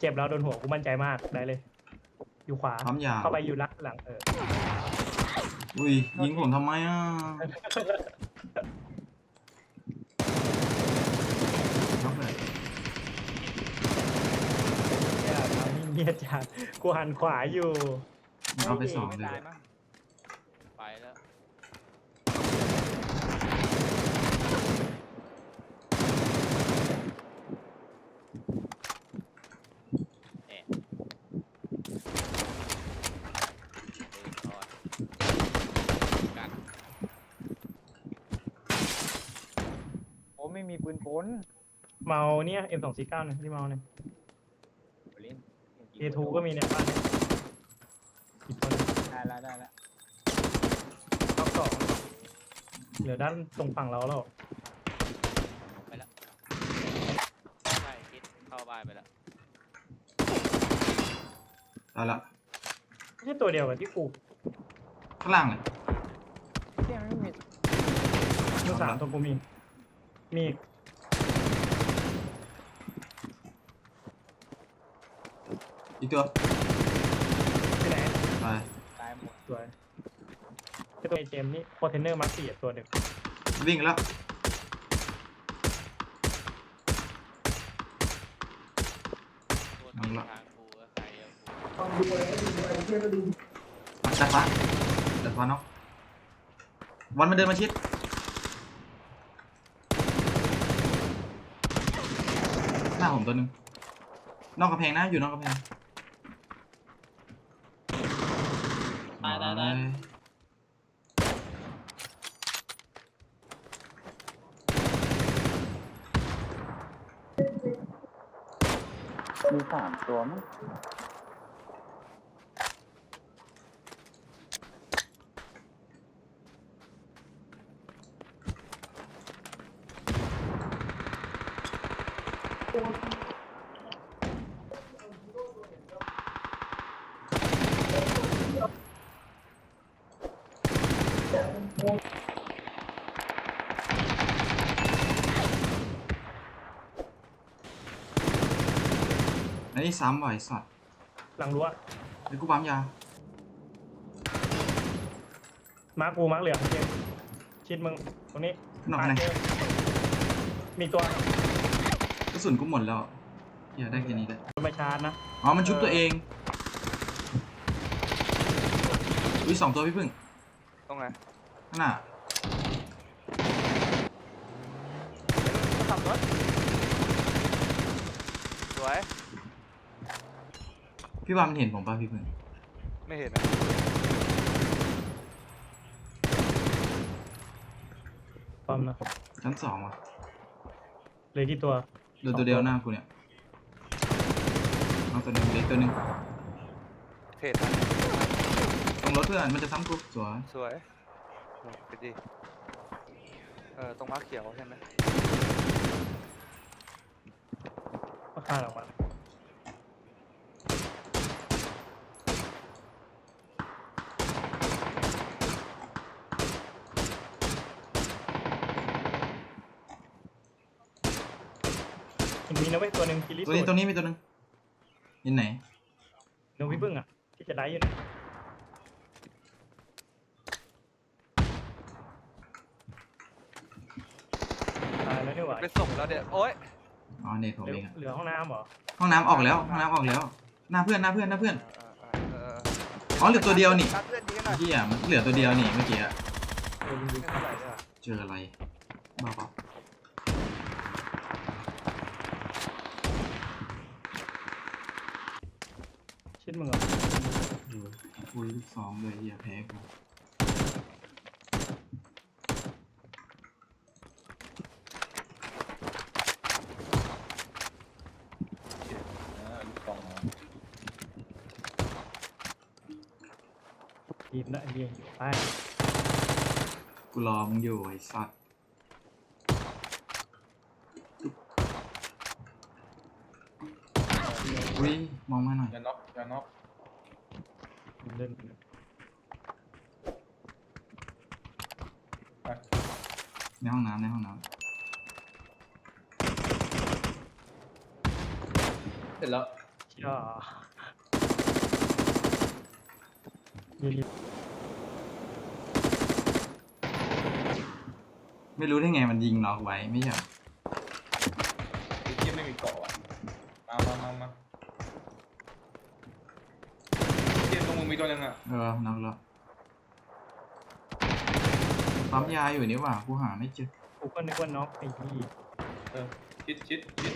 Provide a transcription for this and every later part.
เจ็บแล้วโดนหัวกูมั่นใจมากได้เลย อยู่ขวาพร้อมยาวเข้าไปอยู่ลักหลังเอออุ้ยยิงผมทำไมอะน็อกเลยเนี่ยทำให้เงียบจัดกูหันขวาอยู่ เอาไปสองไม่เลยตายมั้งไปแล้ว แอะเดินก่อนกัน โอ้ ไม่มีปืนกลเมาเนี่ย M249 เนี่ยที่เมาเนี่ยเล่น A2 ก็มีเนี่ยบ้านเนี่ยอีกคนหนึ่งได้แล้วได้แล้วท็อปสองเหลือด้านตรงฝั่งเราแล้วไปแล้วใช่คิดเข้าบ้านไปแล้วเอาละไม่ใช่ตัวเดียวกับที่กูข้างล่างเลยเที่ยไม่มีมือสามตัวกูมี มีอีกอีกตัวที่ไหนไปตายหมดสวยไอตัวไอเจมส์นี่คอนเทนเนอร์มาร์คสี่อะตัวหนึ่งวิ่งแล้วตัวที่ทางกูก็ใครอะกูดัดฟ้าดัดฟ้าน็อกวันมันเดินมาชิด หน้าผมตัวหนึ่งนอกกระแพงนะ อยู่นอกกระแพงตายตายตาย มีสามตัวมั้ง อันนี้ซ้ำบ่อยสัตว์หลังรั้วไอ้กูปั๊มยามาร์คกูมาร์คเหลืองเจมส์ชิดมึงตรงนี้นอกปาดไหนเจมส์มีตัว กระสุนกูหมดแล้วอย่าได้แค่นี้เลยมาชาร์จนะอ๋อมันชุบตัวเองอุ้ยสองตัวพี่พึ่งตรงไหนข้างหน้าขับรถสวย พี่วามเห็นผมป่ะพี่พึ่งไม่เห็นนะปั๊มนะชั้นสองว่ะเหลยกี่ตัวเดินตัวเดียวหน้ากูเนี่ยเอาตัวหนึ่งเล็กตัวหนึ่งเห็นนะตรงรถเพื่อนมันจะซ้ำกูสวยสวยไปดิเออตรงม้าเขียวใช่ไหมก็คาดออกมามัน มีนะเว้ยตัวหนึ่งกิลิตัวนี้ตัวนี้มีตัวหนึ่งเห็นไหนหนูพี่พึ่งอะที่จะได้อยู่เนี่ยตายแล้วนี่หว่าไปส่งแล้วเดี๋ยวโอ๊ยอ๋อเน็ตผมเหลือเองอะเหลือห้องน้ำเหรอห้องน้ำออกแล้วห้องน้ำออกแล้วหน้าเพื่อนหน้าเพื่อนหน้าเพื่อน เอออ๋อเหลือตัวเดียวนี่ตัดเพื่อนดีกันหน่อยเมื่อกี้อะมันเหลือตัวเดียวนี่เมื่อกี้อะเออยิงดูไม่เท่าไหร่เนี่ยเจออะไรบ้าเปล่า ชิดมึงเหรอเออคุยลูกสองเลยอย่าแพ้กูยิงได้ยิงไปกูรอมึงอยู่ไอ้สัตว์ อุ้ยมองมาหน่อยอย่าน็อกอย่าน็อกเล่นในห้องน้ำในห้องน้เสร็จแล้วชิอย่ายิงไม่รู้ได้ไงมันยิงน็อกไว้ไม่ใช่เหรอไอ้เหี้ยไม่มีเกาะอะมามามามาเหี้ยตรง มึงมีตัวหนึงอะเออน็อกแล้วปั๊มยาอยู่นี่หว่ากูหาไม่เจอกูก็นึกว่าน็อกไอ้ที่เออชิดชิดชิด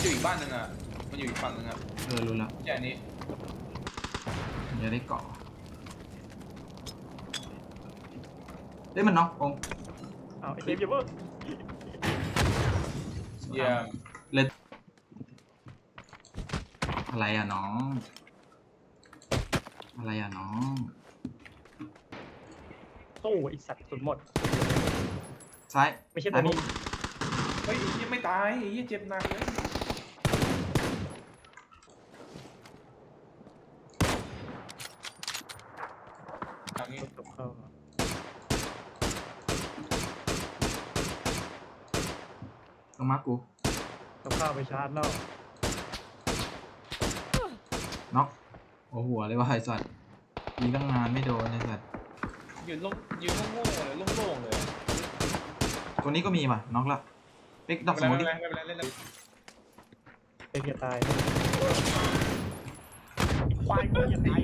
อยู่อีกบ้านหนึ่งอะมันอยู่อีกฝั่งหนึ่งอะเออรู้แล้วใช่อันนี้อย่าได้เกาะเฮ้ยมันน็อกองค์เอาไอ้เจมส์อย่าเพิ่งเยี่ยม อะไรอะน้อง อะไรอะน้องสู้ไอ้สัตว์สุดหมด ซ้ายไม่ใช่ตัวนี้เฮ้ยไอ้เหี้ยไม่ตายไอ้เหี้ยเจ็บหนักเลยทางนี้ตกเข้าต้องมากูตกเข้าไปชาร์จแล้ว น็อกโอ้หัวเลยว่าไอ้สัตว์ยิงตั้งนานไม่โดนไอ้สัตว์ยืนโล่งยืนโง่ๆเลยโล่งๆเลยตัวนี้ก็มีว่ะน็อกละเป๊กดอกสไม่มเป็นองไรดิไม่เป็นไรไม่เป็นไรเล่นเลยเอกอย่าตายควายกูอย่าตาย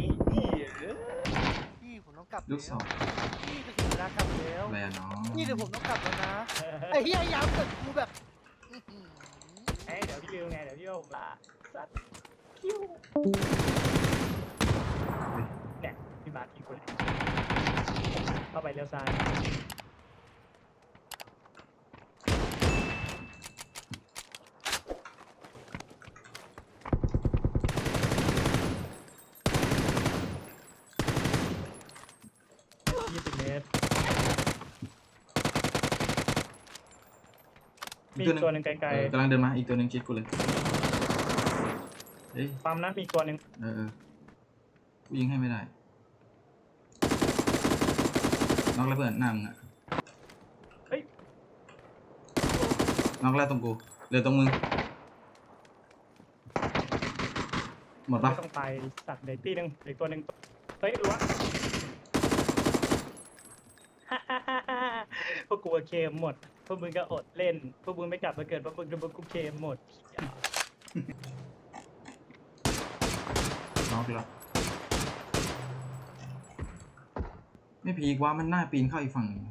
พี่ผมต้องกลับลูกสองพี่จะถึงเวลากลับแล้ว อะไรอะน้องพี่เดี๋ยวผมต้องกลับแล้วนะไอ้เหี้ยยามเกิดกูแบบอื้อหือเอ้ยเดี๋ยวพี่ลืมไงเดี๋ยวพี่เอาลาสัตว์ คิวเนี่ยพี่บาสทิ้งกูเลยเข้าไปเลี้ยวซ้ายยี่สิบเมตรอีมีกอีตัวหนึงกตัวหนึ่งไกลเออกำลังเดินมาอีกตัวหนึงชิดกูเลย เฮ้ยๆปั๊มนะมีอีกตัวหนึ่งเออเออกูยิงให้ไม่ได้น็อกแล้วเพื่อนหน้ามึงอะเฮ้ยน็อกแล้วตรงกูเหลือตรงมึง หมดปะไม่ต้องไปสัตว์เด็กตีหนึ่งเด็กตัวหนึ่งเฮ้ยรู้วะ พวกกูก็เคมหมด พวกมึงก็อดเล่น พวกมึงไม่กลับมาเกิดพวกมึงพวกกูเคมหมด น็อกแล้วไม่พีกว่ามันหน้าปีนเข้าอีกฝั่งหนึ่ง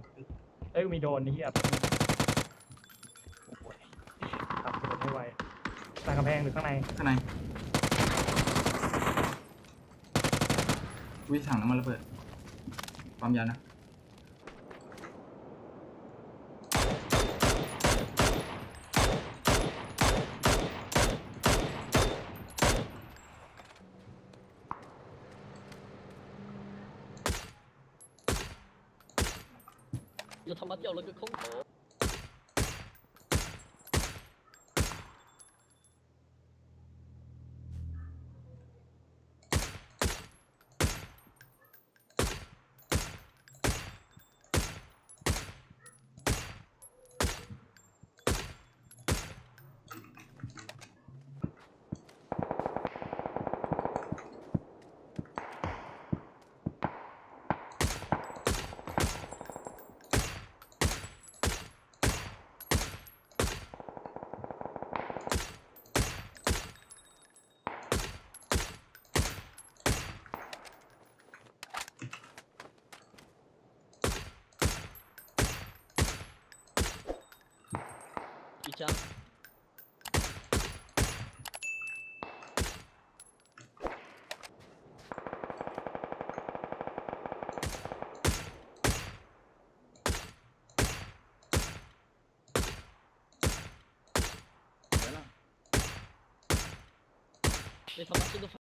เอ้ยกูมีโดนนี่เหี้ยขับโดนไม่ไหวหลังกำแพงหรือข้างในข้างในวิถังน้ำมันระเบิดความยาวนะ 又他妈掉了个空投。一张，เดี๋